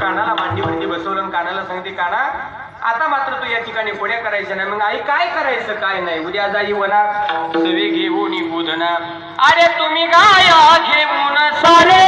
कानाला भांडी भांडी बसवलं कानाला सांगते काना आता मात्र तू या ठिकाणी कोड्या करायच्या नाही. मग आई काय करायचं? काय नाही. उद्या जाई वना. सवे घेऊन बोधना अरे तुम्ही गाया घेऊन सारे